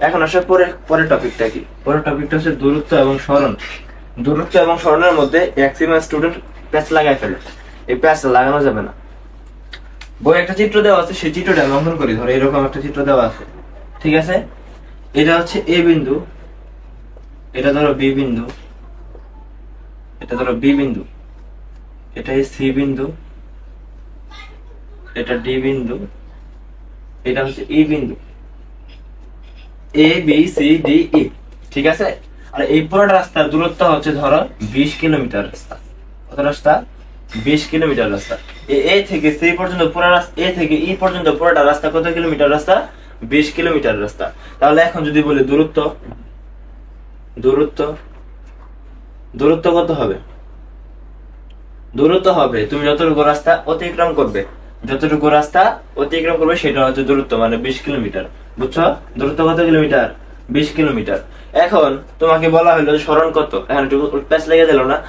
এখন আসলে পরে পরের টপিকটা কি? পরের টপিকটা হচ্ছে দূরত্ব এবং স্মরণ। দূরত্ব এবং স্মরণের মধ্যে ম্যাক্সিমাম স্টুডেন্ট প্যাচ লাগাই ফেলে। এই প্যাচ লাগানো যাবে না। বই একটা চিত্র দেওয়া আছে, সেই চিত্রটা আমি অঙ্কন করি। ধরো এরকম একটা চিত্র দেওয়া আছে। ঠিক আছে? এটা হচ্ছে এ বিন্দু। এটা ধরো বি বিন্দু। এটা ধরো বি বিন্দু। এটা সি বিন্দু। এটা ডি বিন্দু। এটা হচ্ছে ই বিন্দু। A B C D E ঠিক আছে? আর এই পুরোটা রাস্তার দূরত্ব হচ্ছে ধরো বিশ কিলোমিটার রাস্তা। কত রাস্তা? বিশ কিলোমিটার রাস্তা। এ থেকে সি পর্যন্ত পুরো রাস্তা, এ থেকে ই পর্যন্ত পুরোটা রাস্তা কত কিলোমিটার রাস্তা? বিশ কিলোমিটার রাস্তা। তাহলে এখন যদি বলি দূরত্ব দূরত্ব দূরত্ব কত হবে? দূরত্ব হবে তুমি যতটুকু রাস্তা অতিক্রম করবে। যতটুকু রাস্তা অতিক্রম করবে সেটা হচ্ছে দূরত্ব মানে বিশ কিলোমিটার। বুঝছ? দূরত্ব কত কিলোমিটার? বিশ কিলোমিটার। এখন তোমাকে বলা হলো স্মরণ কত? এখন একটু লেগে দিল না?